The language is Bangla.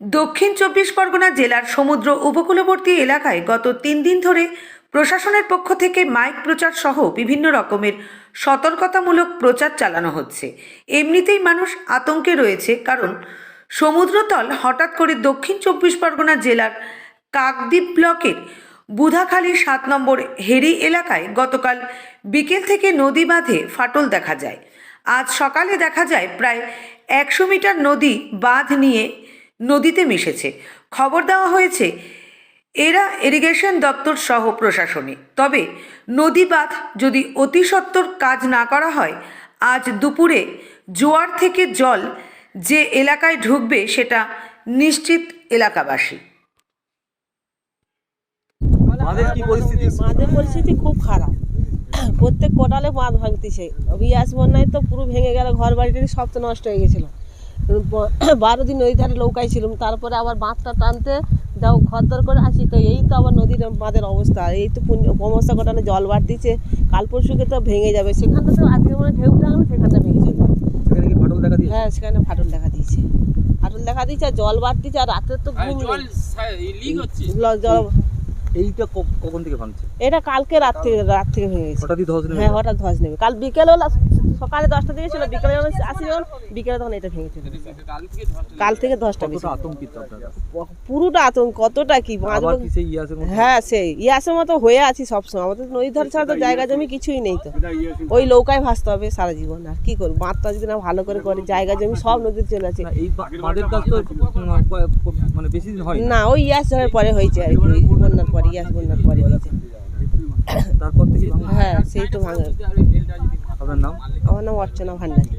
দক্ষিণ চব্বিশ পরগনা জেলার সমুদ্র উপকূলবর্তী এলাকায় গত তিন দিন ধরে প্রশাসনের পক্ষ থেকে মাইক প্রচার সহ বিভিন্ন রকমের সতর্কতামূলক প্রচার চালানো হচ্ছে। এমনিতেই মানুষ আতঙ্কে রয়েছে কারণ সমুদ্রতল হঠাৎ করে দক্ষিণ চব্বিশ পরগনা জেলার কাকদ্বীপ ব্লকের বুধাখালী সাত নম্বর হেরি এলাকায় গতকাল বিকেল থেকে নদী বাঁধে ফাটল দেখা যায়। আজ সকালে দেখা যায় প্রায় একশো মিটার নদী বাঁধ নিয়ে নদীতে মিশেছে। খবর দেওয়া হয়েছে এরা ইরিগেশন দপ্তর সহ প্রশাসনে। তবে নদী বাঁধ যদি অতি সত্বর কাজ না করা হয় আজ দুপুরে জোয়ার থেকে জল যে এলাকায় ঢুকবে সেটা নিশ্চিত এলাকাবাসী। আমাদের কি পরিস্থিতি? বাঁধের পরিস্থিতি খুব খারাপ। প্রত্যেক কোটালে বাঁধ ভাঙতেছে। বিয়াস বন্যায় তো পুরো ভেঙে গেল ঘর বাড়িটারি সব তো নষ্ট হয়ে গেছিল। বারো দিন নদী ধারে নৌকায় ছিলাম। তারপরে আবার বাঁধটা টানতে যাও ঘরদর করে আসি। তো এই তো আবার নদীর বাঁধের অবস্থা। এই তো সমস্যা কোটালে জল বাড়তিছে। কাল পরশুকে তো ভেঙে যাবে। সেখানটা তো আজকে মানে ঢেউ টাঙানো সেখানটা ভেঙে চলে যাবে। ফাটল দেখা দিয়ে হ্যাঁ সেখানে ফাটল দেখা দিয়েছে। ফাটল দেখা দিয়েছে আর জল বাড়তিছে আর রাতে তো ঘুম জল এইটা কখন থেকে ভাঙছে? এটা কালকে রাত থেকে রাত থেকে ভেঙে গেছে। হঠাৎই ধস নেমে হ্যাঁ হঠাৎ ধস নেবে কাল বিকেলে সকালে দশটা থেকে ছিল বিকেলে যখন আসি যখন বিকেলে তখন এটা ভেঙে চলে কাল থেকে ধস কাল থেকে দশটা বেশি। আতঙ্কিত পুরোটা আতঙ্ক কতটা কি? হ্যাঁ সেই ইয়াসের মতো হয়ে আছি সবসময়। আমাদের নদী ধার ছাড়া তো জায়গা জমি কিছুই নেই তো। ওই নৌকায় ভাসতে হবে সারা জীবন আর কি করব? বাঁধটা যদি না ভালো করে করে জায়গা জমি সব নদীতে চলে আছে মানে বেশি দিন হয় না। ওই ইয়াস ঝড়ের পরে হয়েছে আর কি বন্যার পরে ইয়াস বন্যার পরে হয়েছে। তারপর থেকে হ্যাঁ সেই তো ভাঙে। আপনার নাম? আমার নাম অর্চনা ভান্ডারী।